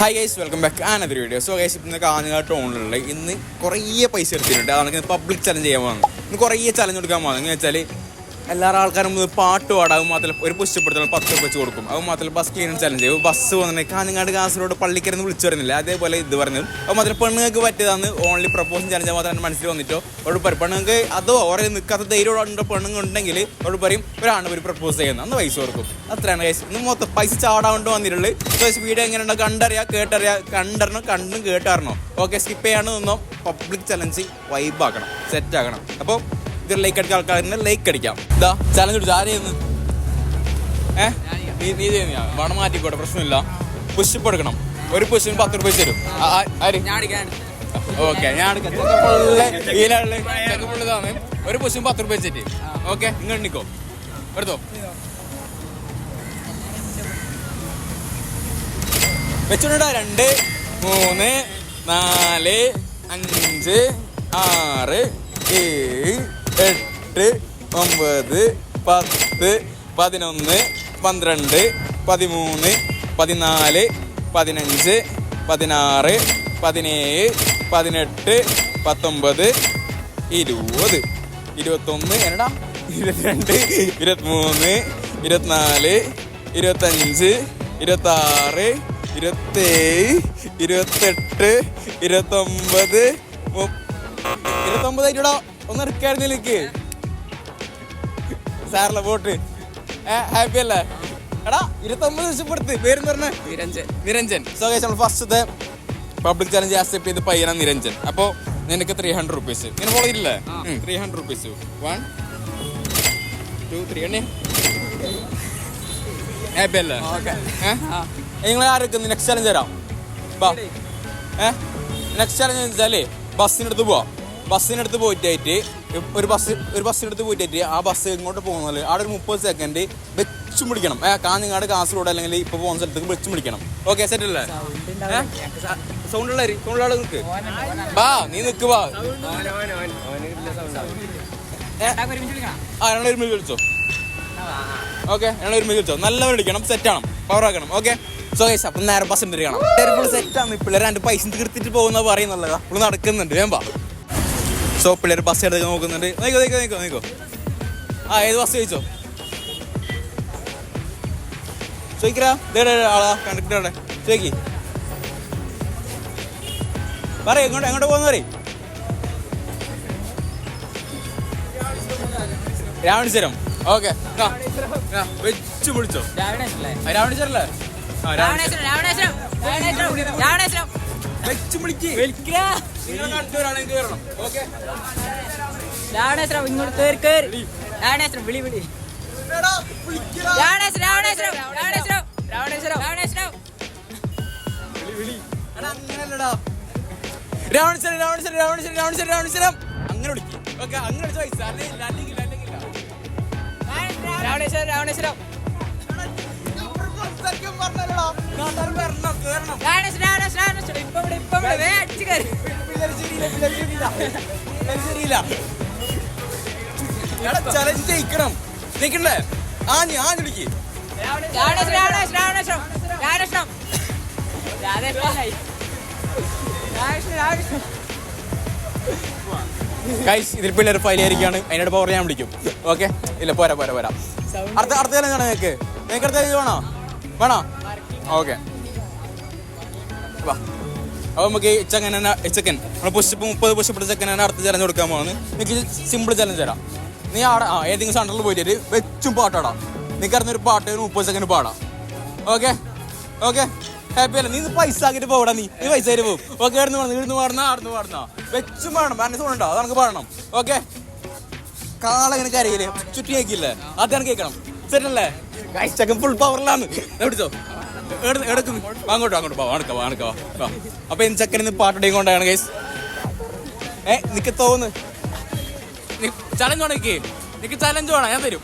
Hi guys welcome back another video so guys ഇപ്പം കാഞ്ഞങ്ങാട്ട് ടൗണിലുള്ള ഇന്ന് കുറേ പൈസ എടുത്തിട്ടുണ്ട്. അതാണ് പബ്ലിക് ചലഞ്ച് ചെയ്യാൻ പോകുന്നത് ഇന്ന് കുറേ ചലഞ്ച് കൊടുക്കാൻ പോകുന്നത് എന്ന് വെച്ചാൽ എല്ലാ ആൾക്കാരും പാട്ട് പാടാം. അത് മാത്രം ഒരു പുഷ്ടപ്പെടുത്തണം പത്ത് രൂപ വെച്ച് കൊടുക്കും. അത് മാത്രം ബസ് ക്ലീനിങ് ചലഞ്ച് ബസ് വന്നിട്ട് കാഞ്ഞങ്ങാട് കാസർഗോഡ് പള്ളിക്കരുന്ന് വിളിച്ചു വരുന്നില്ല അതേപോലെ ഇത് പറഞ്ഞു അത് മാത്രം പെണ്ണുങ്ങൾക്ക് പറ്റിയതാണ് ഓൺലി പ്രപ്പോസൽ ചലഞ്ച് മാത്രം എന്റെ മനസ്സിൽ വന്നിട്ടോ? അവിടെ പറയും പെണ്ണുങ്ങൾക്ക് അതോ ഓരോ നിൽക്കാത്ത ധൈര്യം ഉണ്ടോ? പെണ്ണുങ്ങൾ ഉണ്ടെങ്കിൽ അവിടെ പറയും ഒരാണ് ഒരു പ്രപ്പോസ് ചെയ്യുന്നത് അന്ന് പൈസ കൊടുക്കും. അത്രയാണ് കേസ് ഇന്ന് മൊത്തം പൈസ ചാടാണ്ട് വന്നിട്ടുള്ളത്. പക്ഷേ വീഡിയോ എങ്ങനെയുണ്ടോ? കണ്ടറിയാം കേട്ടറിയാം. കണ്ടറിഞ്ഞോ കണ്ടും കേട്ടറിഞ്ഞോ. ഓക്കെ സ്കിപ്പ് ചെയ്യാണ്ട് നിന്നോ. പബ്ലിക് ചലഞ്ച് വൈബാക്കണം സെറ്റ് ആക്കണം. അപ്പോൾ ഇത് ലൈക്ക് അടിച്ച ആൾക്കാരെ ലൈക്ക് അടിക്കാം. ഇതാ ചലഞ്ച് പിടിച്ചു ആരെയെന്ന് ഏ? നീ നീ ചെയ്യുന്ന വണം മാറ്റിക്കോട്ടെ പ്രശ്നമില്ല. പുഷപ്പ് എടുക്കണം. ഒരു പുഷിന് പത്ത് രൂപ തരും. ആര്? ഓക്കെ ഞാൻ ഒരു പുഷിന് പത്ത് രൂപ വെച്ചിട്ട്. ഓക്കെ നിങ്ങൾ എണ്ണിക്കോ എടുത്തോ. വെച്ചിട്ടുണ്ടോ രണ്ട് മൂന്ന് നാല് അഞ്ച് ആറ് ഏഴ് എട്ട് ഒമ്പത് പത്ത് പതിനൊന്ന് പന്ത്രണ്ട് പതിമൂന്ന് പതിനാല് പതിനഞ്ച് പതിനാറ് പതിനേഴ് പതിനെട്ട് പത്തൊമ്പത് ഇരുപത്. ഇരുപത്തൊന്ന് എന്നടാ? ഇരുപത്തിരണ്ട് ഇരുപത്തിമൂന്ന് ഇരുപത്തിനാല് ഇരുപത്തഞ്ച് ഇരുപത്താറ് ഇരുപത്തേഴ് ഇരുപത്തെട്ട് ഇരുപത്തൊമ്പത് മു- ഇരുപത്തൊമ്പത് ആയിട്ടാ എനിക്ക് സാറിലെ ബോട്ട് ഹാപ്പി അല്ലേ? എടാ ഇരുപത്തൊമ്പത് ദിവസം പേര് പറഞ്ഞ? നിരഞ്ജൻ. നിരഞ്ജൻ. സോ നമ്മൾ ഫസ്റ്റത്തെ പബ്ലിക് ചലഞ്ച് ആക്സെപ്റ്റ് ചെയ്ത് പയ്യന നിരഞ്ജൻ. അപ്പോൾ നിനക്ക് ത്രീ ഹൺഡ്രഡ് റുപ്പീസ് ഇങ്ങനെ ഫോളോ ഇല്ലേ three hundred rupees one two three എണ്ണേ. Happy അല്ലേ? നിങ്ങൾ ആരൊക്കെ നെക്സ്റ്റ് ചലഞ്ച് തരാം. ബാ. ഏ? നെക്സ്റ്റ് ചലഞ്ച് വെച്ചാലേ ബസ്സിനടുത്ത് പോവാം. ബസ്സിനടുത്ത് പോയിട്ടായിട്ട് ഒരു ബസ് ഒരു ബസ്സിനടുത്ത് പോയിട്ടായിട്ട് ആ ബസ് ഇങ്ങോട്ട് പോകുന്നത് അവിടെ ഒരു മുപ്പത് സെക്കൻഡ് വെച്ചും പിടിക്കണം. ഏ കാഞ്ഞങ്ങാട് കാസർഗോഡ് അല്ലെങ്കിൽ ഇപ്പൊ പോകുന്ന സ്ഥലത്തേക്ക് വെച്ചും പിടിക്കണം. ഓക്കെ സെറ്റ് അല്ലേ? സൗണ്ട് ഉള്ള സൗണ്ട് ഉള്ള നിൽക്ക് ബാ നീ നിക്ക് ബാ. ആ ഞങ്ങൾ ഒരുമിച്ച് വിളിച്ചോ. ഓക്കെ ഞങ്ങൾ ഒരുമിച്ച് വിളിച്ചോ. നല്ലവർ വിളിക്കണം സെറ്റ് ആണം പവർ ആക്കണം ഓക്കെ? സോ ഗൈസ് അപ്പം നേരെ ബസ് ഉണ്ടായിരിക്കണം ഫുൾ സെറ്റ് ആണ് പിള്ളേർ രണ്ട് പൈസ തീർത്തിട്ട് പോകുന്ന പറയുന്നുള്ളതാ അപ്പോൾ നടക്കുന്നുണ്ട് വേമ്പാ സോ പിള്ളേർ ബസ് എടുത്ത് നോക്കുന്നുണ്ട്. നോക്കോ നോക്കോ നോക്കോ നോക്കോ. ആ ഏത് ബസ് ചോദിച്ചോ? ചോദിക്കടാ. ഇതേ ആളാ കണ്ടക്ടറുടെ ചോദിക്കി. പറ എങ്ങോട്ട് എങ്ങോട്ട് പോകുന്ന പറയും. രാവണിച്ചരം ഓക്കെ. വെച്ച് പിടിച്ചോ. രാവണിച്ചരം വെച്ച് പിടിക്ക്. നിങ്ങൾ കണ്ടുവരാണെങ്കിൽ കയറണം ഓക്കെ ഇങ്ങോട്ട് കേറി കേറി. രാവണേശ്വരം വിളി വിളി. രാവണേശ്വരം രാവണേശ്വരം രാവണേശ്വരം രാവണേശ്വരം രാവണേശ്വരം എടാ, അങ്ങനെയല്ലടാ. രാവണേശ്വരം രാവണേശ്വരം രാവണേശ്വരം രാവണേശ്വരം രാവണേശ്വരം അങ്ങനെ വിളിക്കും. ഓക്കെ അങ്ങനെ അല്ലെങ്കിൽ അല്ലെങ്കിൽ അല്ലെങ്കിൽ. രാവണേശ്വരം. രാവണേശ്വരം രാവണേശ്വരം രാവണേശ്വരം ഇപ്പൊ ഇവിടെ ഇപ്പൊ ഇവിടെ വേ അടിച്ചു കയറി. എടാ, ജയിക്കണം ജയിക്കണ്ടേ രാധേശ്വരനായി രാവണേശ്വരം രാവണേശ്വരം ഗൈസ് ഇതിൽ പിള്ളേർ ഫയലായിരിക്കാണ് അതിനോട് പവർ ഞാൻ വിളിക്കും. ഓക്കെ ഇല്ല പോരാ പോരാ പോരാ. അടുത്ത അടുത്ത കാലം കാണാം നിങ്ങൾക്ക് നിങ്ങൾക്ക് അടുത്ത വേണോ? വേണോ? ഓക്കെ വാ. അപ്പോൾ നമുക്ക് ഈ ചെക്കൻ. നമ്മൾ പുഷപ്പ് മുപ്പത് പുഷപ്പ് ചെക്കൻ തന്നെ അടുത്ത ചലഞ്ച് കൊടുക്കാൻ പോകുന്നത് നിങ്ങൾക്ക് സിമ്പിൾ ചലഞ്ച് തരാം. നീ ആടെ ആ ഏതെങ്കിലും സെന്ററിൽ പോയിട്ട് വെച്ചും പാട്ടാടാ നിനക്ക് അറിഞ്ഞൊരു പാട്ട് ഒരു മുപ്പത് സെക്കൻഡ് പാടാം. ഓക്കെ ഓക്കെ ഹാപ്പി അല്ല? നീ പൈസ ആക്കിയിട്ട് പോടാ നീ. നീ പൈസ ആയിട്ട് പോകും ഓക്കെ ഇവിടുന്ന് പാടുന്ന ഇവിടുന്ന് പാടുന്ന ആടുന്ന് പാടുന്ന വെച്ചും പാടണം. ബാനസ് പോകണ്ടോ അത് നമുക്ക് പാടണം. ഓക്കെ കാളങ്ങനെ കരയില്ലേ? ചുറ്റി കേൾക്കില്ലേ അതാണ് കേൾക്കണം. ചെക്കൻ ഫുൾ പവറിലാണ് എവിടിച്ചോ എടുക്കുന്നു അങ്ങോട്ടോ അങ്ങോട്ട് പോവാ അടുക്ക അടുക്ക വാ അപ്പൊ എന്ത് ചക്കൻ ഇന്ന് പാട്ടുടെയും കൊണ്ടാണ് ഗൈസ് ഏ നിക്ക് തോന്ന് ചലഞ്ച് വേണം നിക്ക് നിക്ക് ചലഞ്ച് വേണം ഞാൻ തരും.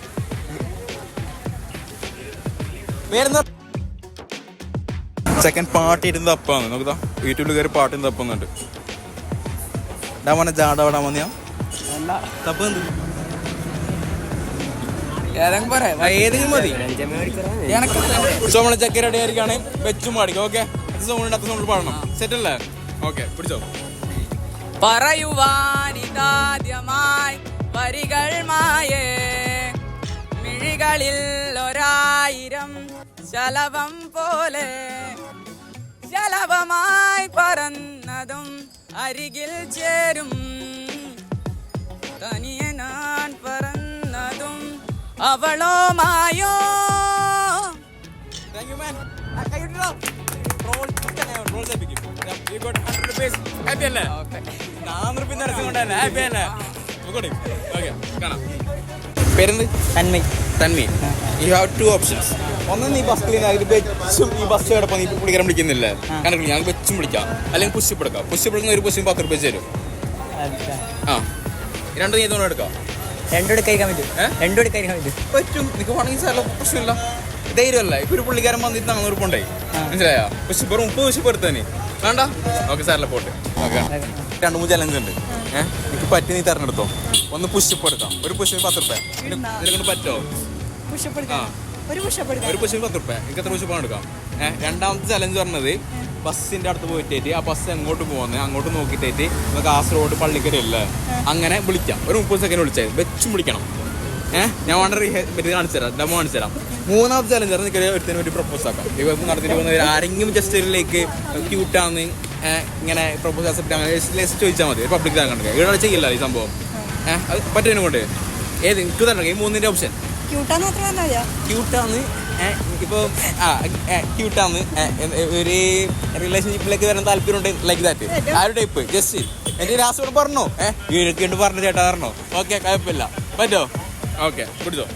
വേറെന്താ? ചെക്കൻ പാട്ട് ഇരുന്ന് തപ്പാന്ന് നോക്കുതാ യൂട്യൂബിൽ കയറി പാട്ട് ഇരുന്ന് തപ്പുന്നുണ്ട് ഡാ മോനെ ജാടാ വിടാൻ വന്നിയാ തപ്പ് എന്ത്? ഏതെങ്കിലും പറയാം ആ, ഏതെങ്കിലും മതി. സോ നമ്മളെ ചെക്കൻ റെഡി ആയിരിക്കാണ് വെച്ചും പാടിക്കും. ഓക്കെ ആദ്യത്തെ സോങ് അടുത്ത പാടണം. സെറ്റ് അല്ലേ? ഓക്കെ പിടിച്ചോ. പറയുവാനിതാദ്യമായി വരികൾ മായേ. മിഴികളിൽ ഒരായിരം ശലഭം പോലെ. ശലഭമായി പറന്നതും അരികിൽ ചേരും. തനിയെ നാൻ പറന്നതും അവളോ മായോ താങ്ക് യു മാൻ കൈയിട്ടോ റോൾ റോൾ ചെയ്യിപ്പിക്കും യു 100 rupees. ഹാപ്പി അല്ലേ? നാനൂറ് രൂപ നടച്ചുകൊണ്ടല്ലേ ഹാപ്പി അല്ലേ? ഓക്കെ കാണാം. പേരെന്ത്? യു ഹാവ് ടു ഓപ്ഷൻസ് ഒന്ന് നീ ബസ് ക്ലീൻ ആയിട്ട് വെച്ചും ഈ ബസ് കിടപ്പം നീ പുള്ളിക്കാരൻ വിളിക്കുന്നില്ല? കണക്കിൽ ഞാൻ വെച്ചും വിളിക്കാം. അല്ലെങ്കിൽ പുഷ്യപ്പെടുക്കാം പുഷ്യപ്പെടുക്കുന്ന ഒരു പുഷ്യം പത്ത് റുപ്യ തരും. ആ. രണ്ട് നീ തോന്നുന്നു എടുക്കാം. രണ്ടോട് കഴിക്കാൻ പറ്റും? രണ്ടോട് കഴിക്കാൻ പറ്റും പറ്റും. നിനക്ക് വേണമെങ്കിൽ സാറല്ല പ്രശ്നമില്ല. ധൈര്യമല്ല. ഇപ്പൊ ഒരു പുള്ളിക്കാരൻ വന്നിട്ട് നമ്മൾ ഉറപ്പുണ്ടായി. മനസ്സിലായോ? പക്ഷെ മുപ്പത് പുഷിപ്പ് എടുത്ത് തന്നെ വേണ്ട? ഓക്കെ സാറല്ല പോട്ടെ. ഓക്കെ. രണ്ട് മൂന്ന് ചലഞ്ച് ഉണ്ട്. ഏഹ് എനിക്ക് പറ്റി നീ തെരഞ്ഞെടുത്തോ. ഒന്ന് പുഷപ്പ് എടുക്കാം. ഒരു പുഷ് പത്ത് റുപ്യ. ഇതിനെ കൊണ്ട് പറ്റോ? ഒരു പുഷപ്പ് ഒരു പുഷിന് പത്ത് റുപ്യ. എനിക്ക് എത്ര പുഷപ്പാണ് എടുക്കാം? ഏഹ് രണ്ടാമത്തെ ചലഞ്ച് പറഞ്ഞത് ബസ്സിന്റെ അടുത്ത് പോയിട്ടേറ്റ് ആ ബസ് എങ്ങോട്ട് പോകുന്നത് അങ്ങോട്ട് നോക്കിയിട്ടേറ്റ് നമുക്ക് കാസർഗോഡ് പള്ളിക്കര ഇല്ലേ? അങ്ങനെ വിളിക്കാം. ഒരു മുപ്പത് സെക്കൻഡ് വിളിച്ചത് വെച്ചും വിളിക്കണം. ഏഹ് ഞാൻ വേണ്ട ഇത് കാണിച്ചു തരാം. ഡെമോ കാണിച്ചു തരാം. മൂന്നാമത്തെ ചാലഞ്ചർ എനിക്ക് ഒരുത്തിന് വേണ്ടി പ്രപ്പോസ് ആക്കാം. ഇപ്പം നടത്തിട്ട് പോകുന്നവർ ആരെങ്കിലും ജസ്റ്റ് ഇതിലേക്ക് ക്യൂട്ടാന്ന് ഇങ്ങനെ പ്രപ്പോസ് അക്സെപ്റ്റ് അങ്ങനെ ലിസ്റ്റ് ചോദിച്ചാൽ മതി. പബ്ലിക് കണ്ടത് ഇവിടെ ചെയ്യില്ല ഈ സംഭവം. ഏഹ് അത് പറ്റുന്നതിനെ കൊണ്ട് ഏത്? എനിക്ക് തന്നെ ഈ മൂന്നിന്റെ ഓപ്ഷൻ ക്യൂട്ടാന്ന് പറഞ്ഞാൽ ക്യൂട്ടാന്ന് ആ ഒരു റിലേഷൻഷിപ്പിലേക്ക് വരാൻ താല്പര്യമുണ്ട് ലൈക്ക് ദാറ്റ് ആ ഒരു ടൈപ്പ് ജസ്റ്റ് എന്റെ രാസോട് പറഞ്ഞോ? ഏഹ് വീഴൊക്കെ പറഞ്ഞു ചേട്ടാ പറഞ്ഞോ? ഓക്കെ കുഴപ്പമില്ല. പറ്റോ? ഓക്കെ പിടിച്ചോ.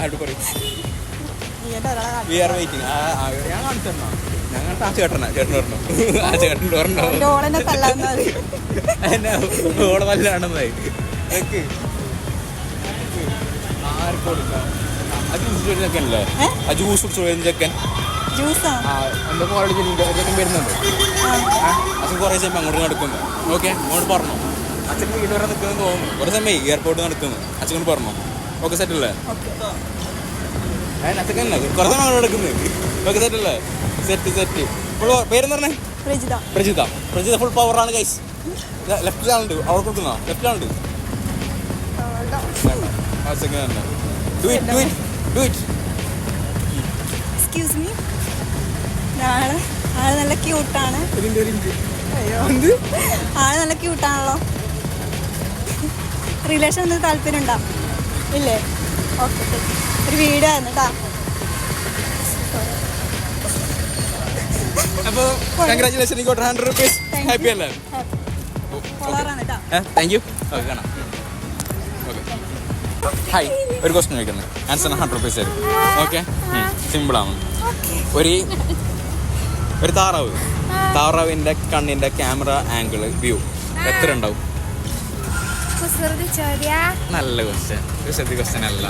ആയിട്ട് പറയും. വി ആർ വെയിറ്റിംഗ് ഞാൻ കാണിച്ചു തരണോ? ഞങ്ങൾ ആ ചേട്ടനാ ചേട്ടൻ പറഞ്ഞു. ചേട്ടൻ എന്നെ ഓളെ കൊടുക്കാം. ആ ജ്യൂസ് ചെക്കൻ ജ്യൂസാ? ആ എന്താ കോളേജ് ചെക്കൻ വരുന്നുണ്ട്. അച്ഛൻ കുറേ സമയം അങ്ങോട്ട് നടക്കുന്നു. ഓക്കെ അങ്ങോട്ട് പറഞ്ഞു. അച്ഛൻ വീട് വരെ നിൽക്കുന്നു തോന്നുന്നു. കുറേ സമയം എയർപോർട്ട് നടക്കുന്നു. അച്ഛനോട് പറഞ്ഞു. ഓക്കെ സെറ്റ് അല്ലേ? അച്ഛക്കല്ല കുറേ സമയം അങ്ങോട്ട് നടക്കുന്നത് ഓക്കെ സെറ്റ് അല്ലേ? സെറ്റ് സെറ്റ് ഇപ്പോൾ പേരെന്ന് പറഞ്ഞേ? പ്രജിത. പ്രജിത. പ്രജിത ഫുൾ പവറാണ് ഗൈസ് ലെഫ്റ്റിലാണുണ്ട് അവിടെ കൊടുക്കുന്ന? ലെഫ്റ്റിലാണുണ്ട് ആ സെക്കൻഡ് തന്നെ do it do it do it excuse me ആൾ ആൾ നല്ല ക്യൂട്ടാണ് ആൾ നല്ല ക്യൂട്ടാണല്ലോ റിലേഷൻ ഒന്നും താല്പര്യം ഉണ്ടോ ഇല്ലേ ഓക്കെ ഒരു വീഡിയോ ആയിരുന്നു കേട്ടോ അപ്പോൾ congratulation got hundred rupees happy. അല്ലേ? താങ്ക് യു ഓക്കെ കാണാം. ഓക്കെ ഹായ് ഒരു ക്വസ്റ്റ്യൻ ചോദിക്കുന്നത് ആൻസർ ഹൺഡ്രഡ് റുപ്പീസ് തരും. ഓക്കെ സിമ്പിളാണ് ഒരു ഒരു താറാവ്. താറാവിന്റെ കണ്ണിന്റെ ക്യാമറ ആംഗിൾ വ്യൂ എത്ര ഉണ്ടാവും? നല്ല ക്വസ്റ്റ്യൻ ക്വസ്റ്റ്യൻ അല്ല.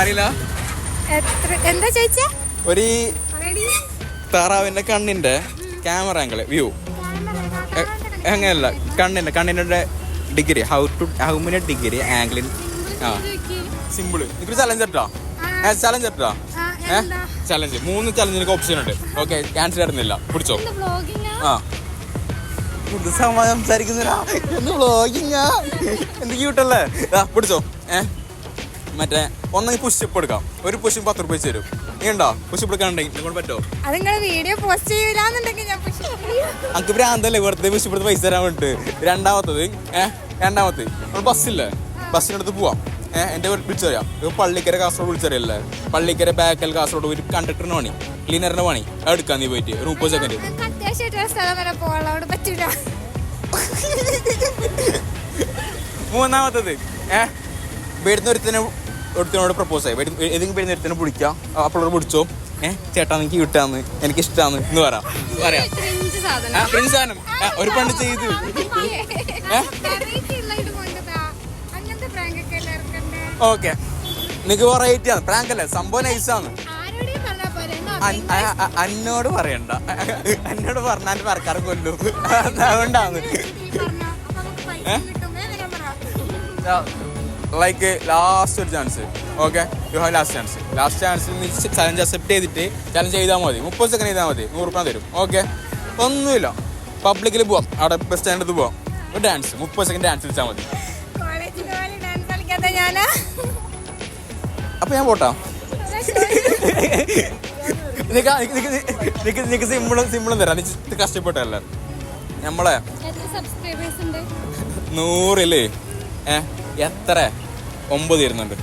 അറിയില്ല. എത്ര എന്താ ചോദിച്ചേ? ഒരു താറാവിന്റെ കണ്ണിന്റെ ക്യാമറ ആംഗിൾ വ്യൂ അങ്ങനെയല്ല കണ്ണിന്റെ കണ്ണിന്റെ degree how to how many degree ആംഗിളിൻ ആ. സിമ്പിൾ ഇതൊരു ചലഞ്ച് കേട്ടോ ചലഞ്ച് കേട്ടോ ആ, ഏ? ചലഞ്ച് മൂന്ന് ചലഞ്ചിനൊക്കെ ഓപ്ഷൻ ഉണ്ട്. ഓക്കെ ക്യാൻസൽ ആയിരുന്നില്ല പിടിച്ചോ? ആ? സംസാരിക്കുന്ന ബ്ലോഗിങ്ങാ സംസാരിക്കുന്നില്ല എന്ത് വ്ളോഗിങ്ങാ എന്ത് ക്യൂട്ടല്ലേ ആ പിടിച്ചോ? ഏ? മറ്റേ ഒന്നെങ്കിൽ പുഷപ്പ് എടുക്കാം. ഒരു പുഷ് പത്ത് റുപ്യ വെച്ച് തരും. നീ ഉണ്ടോ പുഷപ്പ് എടുക്കാനുണ്ടെങ്കിൽ വീഡിയോ പോസ്റ്റ് ചെയ്യൂലെന്നുണ്ടെങ്കിൽ ഞാൻ ഭ്രാന്തല്ലേ വെറുതെ പുഷപ്പ് എടുത്ത് പൈസ തരാൻ വേണ്ടിട്ട്? രണ്ടാമത്തത് ഏഹ് രണ്ടാമത്തെ നമ്മൾ ബസ്സില്ലേ ബസ്സിനടുത്ത് പോവാം. ഏഹ് എന്റെ വിളിച്ചു തരാം ഇത് പള്ളിക്കര കാസർഗോഡ് വിളിച്ചറിയല്ലേ? പള്ളിക്കര ബാക്കൽ കാസർഗോഡ് ഒരു കണ്ടക്ടറിന് പണി. ക്ലീനറിന് പണി. എടുക്കാൻ നീ പോയിട്ട് ഒരു മുപ്പത് സെക്കൻഡ് മൂന്നാമത്തത് ഏ വരുന്ന ഒരുത്തനെ ഒരുത്തനോട് പ്രപ്പോസ് ആയി. ഏതെങ്കിലും വരുന്ന ഒരുത്തനെ പിടിക്കാം അപ്പോൾ പിടിച്ചോ ഏ ചേട്ടാ എനിക്ക് കിട്ടാന്ന് എനിക്ക് ഇഷ്ടമാന്ന് എന്ന് പറയാം. പറയാം. സാധനം. ഒരു പണ്ട് ചെയ്ത്? ഓക്കെ. നിനക്ക് വെറൈറ്റി ആണ്. പ്രാങ്ക് അല്ലേ സംഭവം നൈസാണ് അന്നോട് പറയണ്ട. എന്നോട് പറഞ്ഞാൽ പറക്കാറ് കൊല്ലും. അതുകൊണ്ടാണ്. നീ ലൈക്ക് ലാസ്റ്റ് ഒരു chance okay you have last chance last ചാൻസിൽ നീ ചലഞ്ച് അക്സെപ്റ്റ് ചെയ്തിട്ട് ചലഞ്ച് ചെയ്താൽ മതി. മുപ്പത് സെക്കൻഡ് ചെയ്താൽ മതി. നൂറ് രൂപ തരും. ഓക്കെ ഒന്നുമില്ല. പബ്ലിക്കിൽ പോവാം. അവിടെ ബസ് സ്റ്റാൻഡിൽ പോവാം. ഒരു ഡാൻസ് മുപ്പത് സെക്കൻഡ് ഡാൻസ് കളിച്ചാൽ മതി. അപ്പൊ ഞാൻ പോട്ടാ. നിനക്ക് സിമ്പിളും സിമ്പിളും തരാം. നീ കഷ്ടപ്പെട്ടല്ല നമ്മളെ എത്ര സബ്സ്ക്രൈബേഴ്സ് ഉണ്ട്? നൂറിൽ. ഏ എത്ര? ഒമ്പത് ഇരുന്നുണ്ട്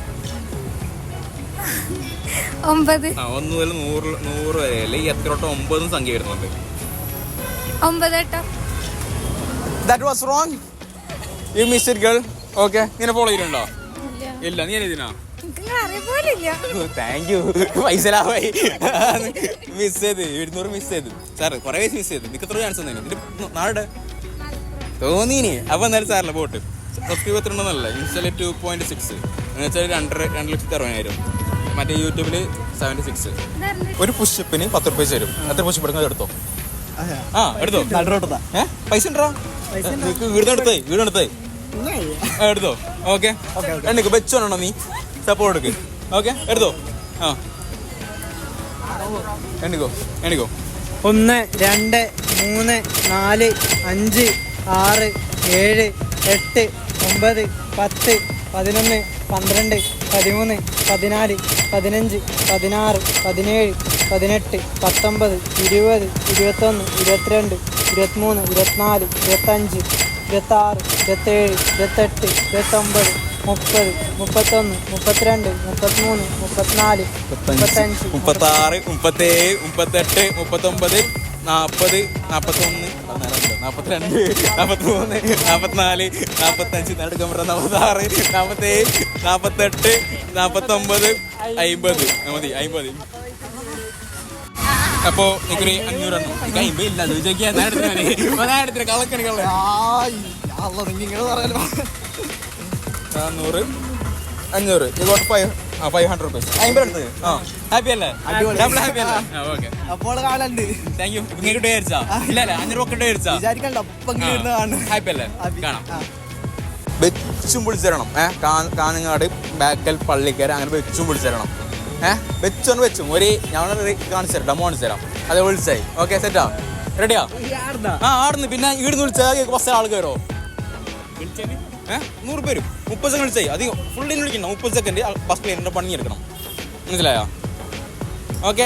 ഒമ്പത്. ആ ഒന്ന് മുതൽ നൂറ് നൂറ് വരെ അല്ലെ എത്ര തൊട്ട് ഒമ്പതും സംഖ്യ വരുന്നുണ്ട്. ഒമ്പത് that was wrong you miss it girl okay നിന്നെ ഫോളോ ചെയ്തിട്ടുണ്ടോ? ഇല്ല. നീ ഇതിനാ? താങ്ക് യു പൈസ ലാഭായി മിസ് ചെയ്ത്. എഴുന്നൂറ് മിസ് ചെയ്ത്. സാർ കുറേ മിസ് ചെയ്ത്. നിനക്ക് എത്ര ചാൻസ് തന്നെ നാട് തോന്നീനി. അപ്പൊ എന്നാലും സാറില്ല പോട്ട് സബ്സ്ക്രൈബ് എത്രണ്ടെന്നല്ല ഇൻസ്റ്റൽ ടു പോയിന്റ് സിക്സ് എന്ന് വെച്ചാൽ രണ്ടര രണ്ട് ലക്ഷത്തി അറുപതിനായിരം. മറ്റേ യൂട്യൂബിൽ സെവന്റി സിക്സ് ഒരു പുഷപ്പിന് പത്ത് റുപ്യ തരും. എത്ര പുഷപ്പ് എടുക്കുന്നത് എടുത്തോ? ആ എടുത്തോ? ഏ? പൈസ ഉണ്ടോ? വീടിനടുത്തേ ആ, എടുത്തോ? ഓക്കെ. എണ്ണിക്കോ വെച്ചോണോ നീ? സപ്പോർട്ട് എടുക്ക്. ഓക്കെ എടുത്തോ? ആ. എണ്ണിക്കോ എണ്ണിക്കോ. ഒന്ന് രണ്ട് മൂന്ന് നാല് അഞ്ച് ആറ് ഏഴ് എട്ട് ഒമ്പത് പത്ത് പതിനൊന്ന് പന്ത്രണ്ട് പതിമൂന്ന് പതിനാല് പതിനഞ്ച് പതിനാറ് പതിനേഴ് പതിനെട്ട് പത്തൊമ്പത് ഇരുപത് ഇരുപത്തൊന്ന് ഇരുപത്തിരണ്ട് ഇരുപത്തിമൂന്ന് ഇരുപത്തിനാല് ഇരുപത്തഞ്ച് ഇരുപത്താറ് ഇരുപത്തേഴ് ഇരുപത്തെട്ട് ഇരുപത്തൊമ്പത് മുപ്പത് മുപ്പത്തൊന്ന് മുപ്പത്തിരണ്ട് മുപ്പത്തിമൂന്ന് മുപ്പത്തിനാല് മുപ്പത്തഞ്ച് മുപ്പത്താറ് മുപ്പത്തേഴ് മുപ്പത്തെട്ട് മുപ്പത്തൊമ്പത് നാൽപ്പത് നാൽപ്പത്തൊന്ന് നാൽപ്പത്തിരണ്ട് നാൽപ്പത്തിമൂന്ന് നാൽപ്പത്തിനാല് നാൽപ്പത്തഞ്ച് നടുക്കം പറഞ്ഞ നാൽപ്പത്താറ് നാൽപ്പത്തേഴ് നാൽപ്പത്തെട്ട് നാൽപ്പത്തൊമ്പത് അമ്പത് മതി അമ്പത് അപ്പോ എനിക്കൊരു അഞ്ഞൂറ് എണ്ണം എനിക്ക് അമ്പത് ഇല്ല ചോദിച്ചാൽ നേരത്തിന് കളക്കണി കള നാന്നൂറ് അഞ്ഞൂറ്. ഇത് ഫൈവ് ആ ഫൈവ് ഹൺഡ്രഡ് റുപ്പീസ് അമ്പത് എടുത്ത് ആ. ഹാപ്പി അല്ലേ? ഡബിൾ ഹാപ്പി അല്ലേ? ഓക്കെ അപ്പോൾ കാണലുണ്ട്. താങ്ക് യു ഇങ്ങനെ വിചാരിച്ചാ? ഇല്ല അല്ല അഞ്ഞൂറ് ഒക്കെ വിചാരിച്ചാ? വിചാരിക്കണ്ട. ഹാപ്പി അല്ലേ? കാണാം. വെച്ചും പിടിച്ചിരണം ഏഹ് കാനങ്ങാട് ബാക്കൽ പള്ളിക്കര അങ്ങനെ വെച്ചും പിടിച്ചിരണം ഏഹ് വെച്ചോണ്ട് വെച്ചും. ഒരു ഞാൻ കാണിച്ചു തരാം. ഡമോ കാണിച്ചു തരാം. അത് വിളിച്ചായി. ഓക്കെ സെറ്റാ റെഡിയാ ആ? ആടുന്നു? പിന്നെ ഈടുന്ന് വിളിച്ചാൽ ബസ് ആൾ കയറോ നൂറ് പേര്. മുപ്പത് സെക്കൻഡ് ചെയ്യും. അധികം ഫുള്ളിന് വിളിക്കണം മുപ്പത് സെക്കൻഡ് ബസ് ക്ലീനറിന്റെ പണി എടുക്കണം. മനസ്സിലായോ? ഓക്കെ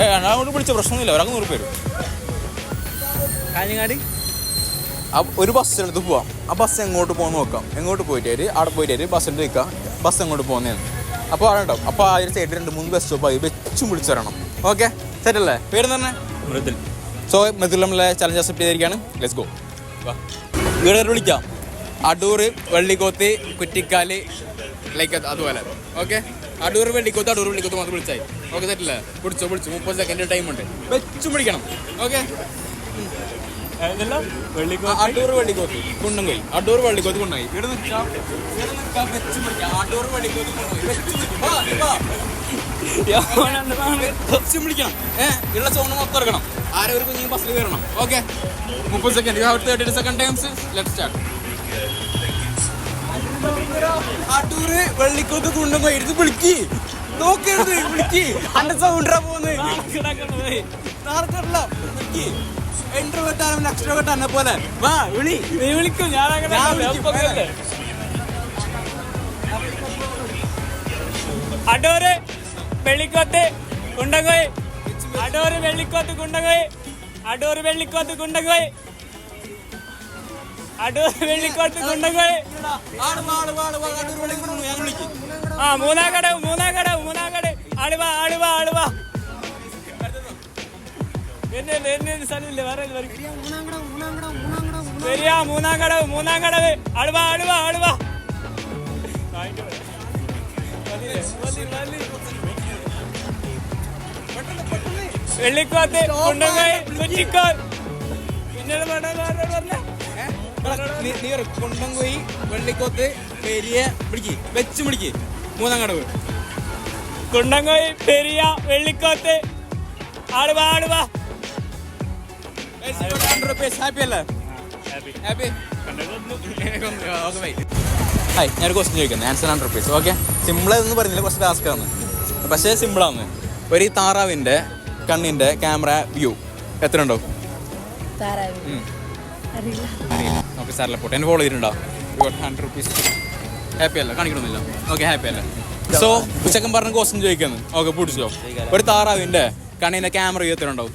ഏ അങ്ങോട്ട് വിളിച്ച പ്രശ്നമൊന്നുമില്ല. ഒരാൾക്ക് നൂറ് പേര്. കാഞ്ഞങ്ങാട്? ഒരു ബസ് എടുത്ത് പോവാം. ആ ബസ് എങ്ങോട്ട് പോകുന്ന നോക്കാം. എങ്ങോട്ട് പോയിട്ട് അവിടെ പോയിട്ട് ബസ് എടുത്ത് നിൽക്കാം. ബസ് എങ്ങോട്ട് പോകുന്നതെന്ന് അപ്പോൾ അവിടെ ഉണ്ടാവും? അപ്പോൾ ആ ഒരു സൈഡിൽ രണ്ട് മൂന്ന് ബസ് സ്റ്റോപ്പ് ആയി. വെച്ചും വിളിച്ചു തരണം ഓക്കെ സെറ്റ് അല്ലേ? പേര് തന്നെ മൃദുൽ. സോ മൃദുൽ നമ്മളെ ചലഞ്ച് അക്സെപ്റ്റ് ചെയ്തിരിക്കുകയാണ്. ലെറ്റ്സ് ഗോ വീട് വിളിക്കാം. അടൂർ വെള്ളിക്കോത്ത് കുറ്റിക്കാൽ ലൈക്ക് അതുപോലെ. ഓക്കെ അടൂർ വെള്ളിക്കോത്ത് അടൂർ വെള്ളിക്കോത്ത് മാത്രം വിളിച്ചായി. ഓക്കെ സെറ്റല്ലേ പിടിച്ചോ പിടിച്ചു. മുപ്പത് സെക്കൻഡ് ടൈം ഉണ്ട്. വെച്ചും പിടിക്കണം. ഓക്കെ അടൂർ വെള്ളിക്കോത്ത്. കുണ്ടങ്കൈ അടൂർ വെള്ളിക്കോത്ത് ഇവിടെ നിൽക്കാം. പിടിക്കാം. അടൂർ വെള്ളിക്കോത്ത് കുണ്ടങ്കൈ വെച്ച് പിടിക്കണം ഏ ഉള്ള സോണ് മൊത്തം ഇറക്കണം. ആരെ ഒരു കുഞ്ഞു ബസ്സിൽ കയറണം. ഓക്കെ മുപ്പത് second you have thirty second times let start Adoor Vellikoth Kundankai എടുത്ത് വിളിക്ക്. നോക്കരുത് വിളിക്ക്. അന്റെ സൗണ്ടാ പോകുന്നത് എൻട്രോവേർട്ട് ആണെങ്കിലും എക്സ്ട്രോവേർട്ട് എന്നെ പോലെ. വാ വിളി. നീ വിളിക്കും. ഞാൻ അടൂര് വെള്ളിക്കോത്ത് കുണ്ടങ്കോയ്. അടൂർ വെള്ളിക്കോത്ത് കുണ്ടങ്കോയ്. അടൂർ വെള്ളിക്കോത്ത് കുണ്ടങ്കോയ്. അടൂർ വെള്ളിക്കോത്ത് വിളിക്കും ആ മൂന്നാം കട മൂന്നാം കട ആളുവാ ആളുവാ എന്നെ എന്നെ സ്ഥലമില്ല മൂന്നാം കടവ് മൂന്നാം കടവ് ആളുവാ ആളുവാ ആളുവാ വെള്ളിക്കോത്ത് കുണ്ടങ്ങായി കുറ്റിക്കോൽ പിന്നെ പറഞ്ഞ. നീ- കുണ്ടംകൊയി വെള്ളിക്കോത്ത് പെരിയ പിടിക്ക്. വെച്ച് പിടിക്ക്. Moonnamkadavu. Kundangoyi Periya Vellikoth. Hundred rupees happy അല്ലേ? ഹാപ്പി ഹായ് ഞാനൊരു ക്വസ്റ്റ്യൻ ചോദിക്കുന്നത് answer hundred rupees okay simple എന്ന് പറഞ്ഞില്ല. കുറച്ച് ടാസ്ക് ആണ്. പക്ഷേ സിമ്പിളാണ് ഒരു താറാവിന്റെ താറാവിന്റെ കണ്ണിന്റെ ക്യാമറ വ്യൂ എത്ര ഉണ്ടാവും ഓക്കെ സാറിലെ പോട്ടെ എന്നെ ഫോളോ ചെയ്തിട്ടുണ്ടോ? ഹൺഡ്രഡ് റുപ്പീസ് ഹാപ്പി അല്ല? കാണിക്കണമെന്നില്ല. ഓക്കെ ഹാപ്പി അല്ല? സോ ഉച്ചക്കൻ പറഞ്ഞ ക്വസ്റ്റ്യൻ ചോദിക്കുന്നു. ഓക്കെ പിടിച്ചോ ഒരു താറാവിന്റെ കണ്ണിന്റെ ക്യാമറ വ്യൂ എത്ര ഉണ്ടാവും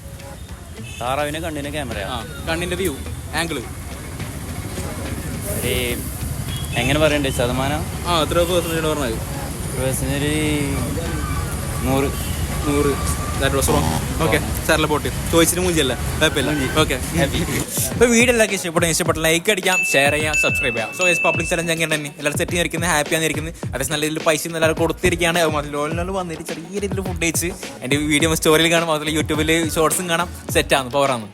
താറാവിന് കണ്ണിന് ക്യാമറ ആ കണ്ണിന്റെ വ്യൂ ആംഗിൾ എങ്ങനെ പറയണ്ടേ? ശതമാനം? ആ എത്ര പെർസെന്റേജ് പറഞ്ഞത് ഒരു നൂറ് നൂറ്. ദാറ്റ് വാസ് റോങ് ഓക്കെ സാറിലെ പോട്ട്. ചോദിച്ചിട്ട് മൂഞ്ചല്ല കുഴപ്പമില്ല. ഓക്കെ അപ്പോൾ വീഡിയോ എല്ലാവർക്കും ഇഷ്ടപ്പെടും ഇഷ്ടപ്പെട്ട ലൈക്ക് അടിക്കാം ഷെയർ ചെയ്യാം സബ്സ്ക്രൈബ് ചെയ്യാം. സോ എസ് പബ്ലിക് ചലഞ്ച് അങ്ങനെ തന്നെ. എല്ലാവരും സെറ്റ് ചെയ്തിരിക്കുന്നത് ഹാപ്പി ആയിരിക്കുന്നത് അത്യാവശ്യം നല്ല രീതിയിൽ പൈസ എല്ലാവരും കൊടുത്തിരിക്കുകയാണ്. അത് ലോലിനോട് വന്നിട്ട് ചെറിയ രീതിയിൽ ഫുഡ് കഴിച്ച്. എന്റെ വീഡിയോ സ്റ്റോറിയിൽ കാണും. അതുപോലെ യൂട്യൂബിൽ ഷോർട്സും കാണാം. സെറ്റാണ് പവറാണ്